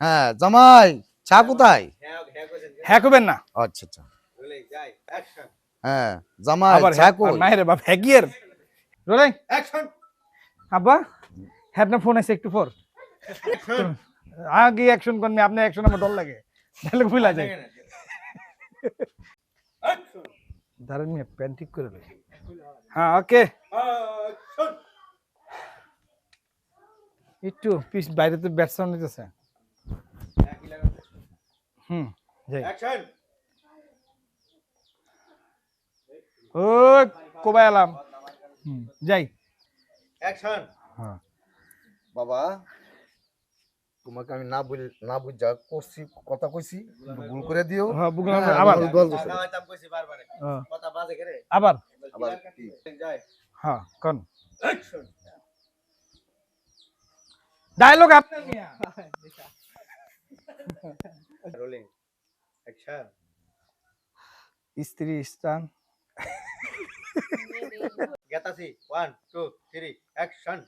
হ্যাঁ জামাই চা কোথায়? হ্যাঁ করবেন না। আচ্ছা আচ্ছা। হ্যাঁ জামাই আবার চা হ্যাঁ কই? মায়ের বাপ হ্যাকিয়ের রোলিং আব্বা হ্যাঁ ফোন আছে একটু পর। আগে অ্যাকশন করবে আপনি অ্যাকশন আমার ডর লাগে। তাহলে ভুলা যায়। দাঁড়ান মিয়া প্যান ঠিক করে লই। হ্যাঁ ওকে। একটু পিস বাইরে তো ব্যাটসম্যান নিতেছে হুম যাই। ও কোবাই আলাম হুম যাই। হ্যাঁ। বাবা তোমাকে আমি না বুঝ না বুঝা করছি কথা কইছি ভুল করে দিও। হ্যাঁ বুঝলাম হ্যাঁ, আবার। হ্যাঁ, আবার। আবার কি? হ্যাঁ কোন? ডায়লগ আপনার মিয়া। রোলিং অ্যাকশন স্ত্রী স্থান গেতাসি ওয়ান টু থ্রি অ্যাকশন